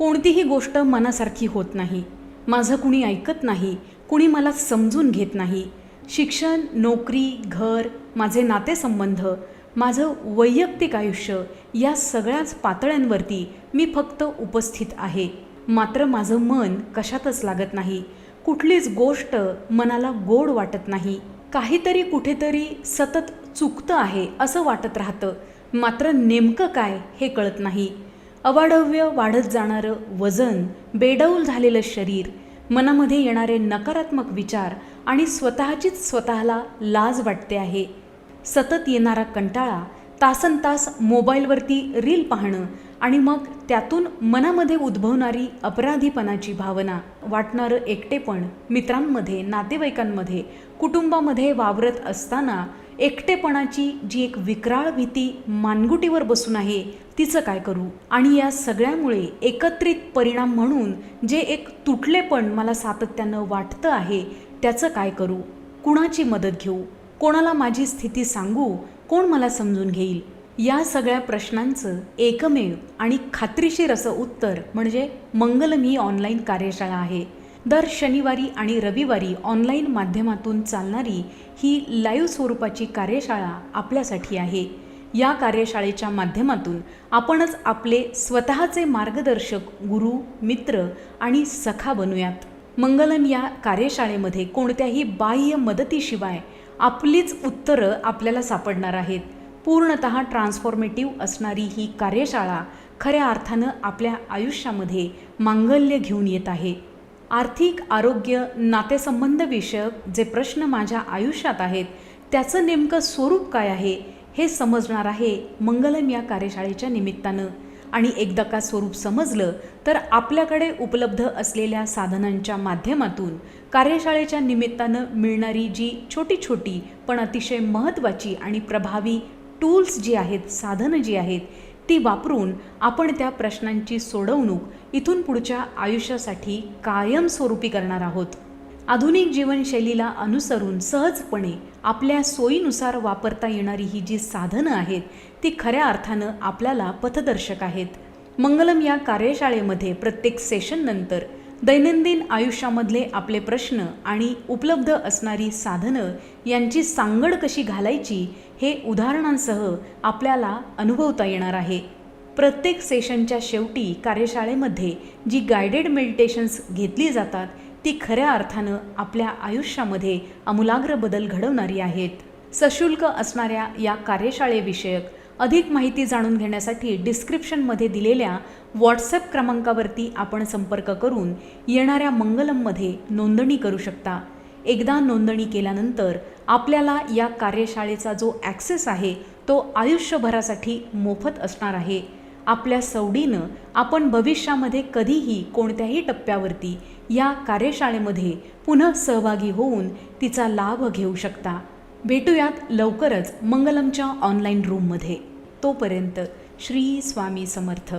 कोणतीही गोष्ट मनासारखी होत नाही. माझं कुणी ऐकत नाही कुणी मला समजून घेत नाही. शिक्षण नोकरी घर माझे नातेसंबंध माझं वैयक्तिक आयुष्य या सगळ्याच पातळ्यांवरती मी फक्त उपस्थित आहे. मात्र माझं मन कशातच लागत नाही. कुठलीच गोष्ट मनाला गोड वाटत नाही. काहीतरी कुठेतरी सतत चुकतं आहे असं वाटत राहतं. मात्र नेमकं काय हे कळत नाही. अवाढव्य वाढत जाणारं वजन बेडौल झालेलं शरीर मनामध्ये येणारे नकारात्मक विचार आणि स्वतःचीच स्वतःला लाज वाटते आहे. सतत येणारा कंटाळा तासन तास मोबाईलवरती रील पाहणं आणि मग त्यातून मनामध्ये उद्भवणारी अपराधीपणाची भावना वाटणारं एकटेपण मित्रांमध्ये नातेवाईकांमध्ये कुटुंबामध्ये वावरत असताना एकटेपणाची जी एक विक्राळ भीती मानगुटीवर बसून आहे तिचं काय करू? आणि या सगळ्यामुळे एकत्रित परिणाम म्हणून जे एक तुटलेपण मला सातत्यानं वाटतं आहे त्याचं काय करू? कुणाची मदत घेऊ? कोणाला माझी स्थिती सांगू? कोण मला समजून घेईल? या सगळ्या प्रश्नांचं एकमेव आणि खात्रीशीर असं उत्तर म्हणजे मंगलम ही ऑनलाईन कार्यशाळा आहे. दर शनिवारी आणि रविवारी ऑनलाईन माध्यमातून चालणारी ही लाईव्ह स्वरूपाची कार्यशाळा आपल्यासाठी आहे. या कार्यशाळेच्या माध्यमातून आपणच आपले स्वतःचे मार्गदर्शक गुरु मित्र आणि सखा बनूयात. मंगलम या कार्यशाळेमध्ये कोणत्याही बाह्य मदतीशिवाय आपलीच उत्तरं आपल्याला सापडणार आहेत. पूर्णत ट्रान्सफॉर्मेटिव्ह असणारी ही कार्यशाळा खऱ्या अर्थानं आपल्या आयुष्यामध्ये मांगल्य घेऊन येत आहे. आर्थिक आरोग्य नातेसंबंध विषयक जे प्रश्न माझ्या आयुष्यात आहेत त्याचं नेमकं स्वरूप काय आहे हे समजणार आहे मंगलम या कार्यशाळेच्या निमित्तानं. आणि एकदा का स्वरूप समजलं तर आपल्याकडे उपलब्ध असलेल्या साधनांच्या माध्यमातून कार्यशाळेच्या निमित्तानं मिळणारी जी छोटी छोटी पण अतिशय महत्त्वाची आणि प्रभावी टूल्स जी आहेत साधनं जी आहेत ती वापरून आपण त्या प्रश्नांची सोडवणूक इथून पुढच्या आयुष्यासाठी कायमस्वरूपी करणार आहोत. आधुनिक जीवनशैलीला अनुसरून सहजपणे आपल्या सोयीनुसार वापरता येणारी ही जी साधनं आहेत ती खऱ्या अर्थानं आपल्याला पथदर्शक आहेत. मंगलम या कार्यशाळेमध्ये प्रत्येक सेशननंतर दैनंदिन आयुष्यामधले आपले प्रश्न आणि उपलब्ध असणारी साधनं यांची सांगड कशी घालायची हे उदाहरणांसह आपल्याला अनुभवता येणार आहे. प्रत्येक सेशनच्या शेवटी कार्यशाळेमध्ये जी गायडेड मेडिटेशन्स घेतली जातात ती खऱ्या अर्थानं आपल्या आयुष्यामध्ये आमूलाग्र बदल घडवणारी आहेत. सशुल्क असणाऱ्या या कार्यशाळेविषयक अधिक माहिती जाणून घेण्यासाठी डिस्क्रिप्शनमध्ये दिलेल्या व्हॉट्सअप क्रमांकावरती आपण संपर्क करून येणाऱ्या मंगलममध्ये नोंदणी करू शकता. एकदा नोंदणी केल्यानंतर आपल्याला या कार्यशाळेचा जो ॲक्सेस आहे तो आयुष्यभरासाठी मोफत असणार आहे. आपल्या सवडीनं आपण भविष्यामध्ये कधीही कोणत्याही टप्प्यावरती या कार्यशाळेमध्ये पुन्हा सहभागी होऊन तिचा लाभ घेऊ शकता. भेटूयात लवकरच मंगलमच्या ऑनलाईन रूममध्ये तोपर्यंत श्री स्वामी समर्थ.